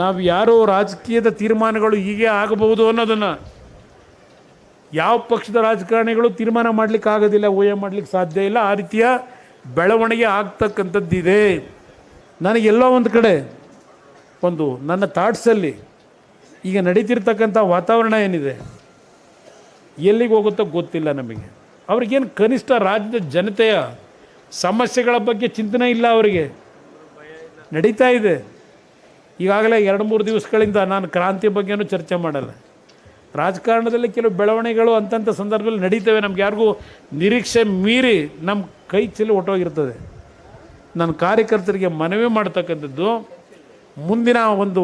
ನಾವು ಯಾರೋ ರಾಜಕೀಯದ ತೀರ್ಮಾನಗಳು ಹೀಗೆ ಆಗಬಹುದು ಅನ್ನೋದನ್ನು ಯಾವ ಪಕ್ಷದ ರಾಜಕಾರಣಿಗಳು ತೀರ್ಮಾನ ಮಾಡಲಿಕ್ಕೆ ಆಗೋದಿಲ್ಲ, ಊಹೆ ಮಾಡಲಿಕ್ಕೆ ಸಾಧ್ಯ ಇಲ್ಲ. ಆ ರೀತಿಯ ಬೆಳವಣಿಗೆ ಆಗ್ತಕ್ಕಂಥದ್ದಿದೆ. ನನಗೆಲ್ಲೋ ಒಂದು ಕಡೆ ಒಂದು ನನ್ನ ಥಾಟ್ಸಲ್ಲಿ ಈಗ ನಡೀತಿರ್ತಕ್ಕಂಥ ವಾತಾವರಣ ಏನಿದೆ, ಎಲ್ಲಿಗೆ ಹೋಗುತ್ತೋ ಗೊತ್ತಿಲ್ಲ ನಮಗೆ. ಅವ್ರಿಗೇನು ಕನಿಷ್ಠ ರಾಜ್ಯದ ಜನತೆಯ ಸಮಸ್ಯೆಗಳ ಬಗ್ಗೆ ಚಿಂತನೆ ಇಲ್ಲ ಅವರಿಗೆ. ನಡೀತಾ ಇದೆ. ಈಗಾಗಲೇ ಎರಡು ಮೂರು ದಿವಸಗಳಿಂದ ನಾನು ಕ್ರಾಂತಿ ಬಗ್ಗೆನೂ ಚರ್ಚೆ ಮಾಡಲ್ಲ. ರಾಜಕಾರಣದಲ್ಲಿ ಕೆಲವು ಬೆಳವಣಿಗೆಗಳು ಅಂತಂಥ ಸಂದರ್ಭದಲ್ಲಿ ನಡೀತವೆ. ನಮ್ಗೆ ಯಾರಿಗೂ ನಿರೀಕ್ಷೆ ಮೀರಿ ನಮ್ಮ ಕೈ ಚೆಲ್ಲಿ ಹೊಟ್ಟೋಗಿರ್ತದೆ ನನ್ನ ಕಾರ್ಯಕರ್ತರಿಗೆ ಮನವಿ ಮಾಡ್ತಕ್ಕಂಥದ್ದು, ಮುಂದಿನ ಒಂದು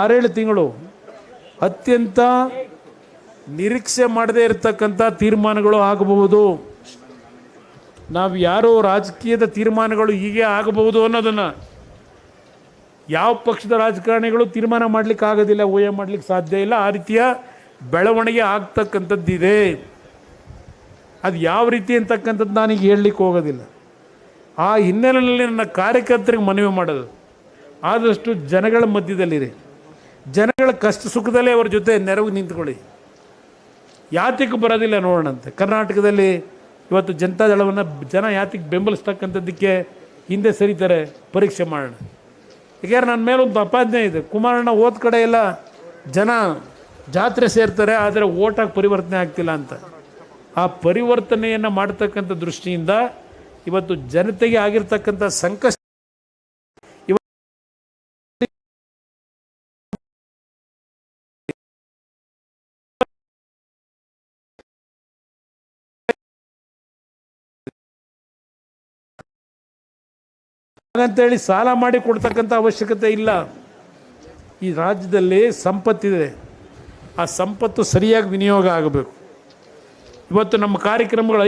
ಆರೇಳು ತಿಂಗಳು ಅತ್ಯಂತ ನಿರೀಕ್ಷೆ ಮಾಡದೇ ಇರತಕ್ಕಂಥ ತೀರ್ಮಾನಗಳು ಆಗಬಹುದು. ನಾವು ಯಾರೋ ರಾಜಕೀಯದ ತೀರ್ಮಾನಗಳು ಹೀಗೆ ಆಗಬಹುದು ಅನ್ನೋದನ್ನು ಯಾವ ಪಕ್ಷದ ರಾಜಕಾರಣಿಗಳು ತೀರ್ಮಾನ ಮಾಡಲಿಕ್ಕೆ ಆಗೋದಿಲ್ಲ, ಊಹೆ ಮಾಡಲಿಕ್ಕೆ ಸಾಧ್ಯ ಇಲ್ಲ, ಆ ರೀತಿಯ ಬೆಳವಣಿಗೆ ಆಗ್ತಕ್ಕಂಥದ್ದಿದೆ. ಅದು ಯಾವ ರೀತಿ ಅಂತಕ್ಕಂಥದ್ದು ನಾನೀಗ ಹೇಳಲಿಕ್ಕೆ ಹೋಗೋದಿಲ್ಲ. ಆ ಹಿನ್ನೆಲೆಯಲ್ಲಿ ನನ್ನ ಕಾರ್ಯಕರ್ತರಿಗೆ ಮನವಿ ಮಾಡೋದು. ಆದಷ್ಟು ಜನಗಳ ಮಧ್ಯದಲ್ಲಿರಿ. ಜನಗಳ ಕಷ್ಟ ಸುಖದಲ್ಲೇ ಅವ್ರ ಜೊತೆ ನೆರವು ನಿಂತ್ಕೊಳ್ಳಿ. ಯಾತಕ್ಕೆ ಬರೋದಿಲ್ಲ ನೋಡೋಣಂತೆ ಕರ್ನಾಟಕದಲ್ಲಿ ಇವತ್ತು ಜನತಾದಳವನ್ನು ಜನ ಯಾತಿಗೆ ಬೆಂಬಲಿಸ್ತಕ್ಕಂಥದ್ದಕ್ಕೆ ಹಿಂದೆ ಸರಿತಾರೆ, ಪರೀಕ್ಷೆ ಮಾಡೋಣ. ಯಾಕೆಂದ್ರೆ ನನ್ನ ಮೇಲೊಂದು ಅಪಾಜ್ಞೆ ಇದೆ. ಕುಮಾರಣ್ಣ ಓದ್ ಕಡೆ ಎಲ್ಲ ಜನ ಜಾತ್ರೆ ಸೇರ್ತಾರೆ, ಆದರೆ ಓಟಾಗಿ ಪರಿವರ್ತನೆ ಆಗ್ತಿಲ್ಲ ಅಂತ. ಆ ಪರಿವರ್ತನೆಯನ್ನು ಮಾಡ್ತಕ್ಕಂಥ ದೃಷ್ಟಿಯಿಂದ ಇವತ್ತು ಜನತೆಗೆ ಆಗಿರ್ತಕ್ಕಂಥ ಸಂಕಷ್ಟ ಹಾಗಂತೇಳಿ ಸಾಲ ಮಾಡಿ ಕೊಡ್ತಕ್ಕಂಥ ಅವಶ್ಯಕತೆ ಇಲ್ಲ. ಈ ರಾಜ್ಯದಲ್ಲಿ ಸಂಪತ್ತಿದೆ. ಆ ಸಂಪತ್ತು ಸರಿಯಾಗಿ ವಿನಿಯೋಗ ಆಗಬೇಕು. ಇವತ್ತು ನಮ್ಮ ಕಾರ್ಯಕ್ರಮಗಳು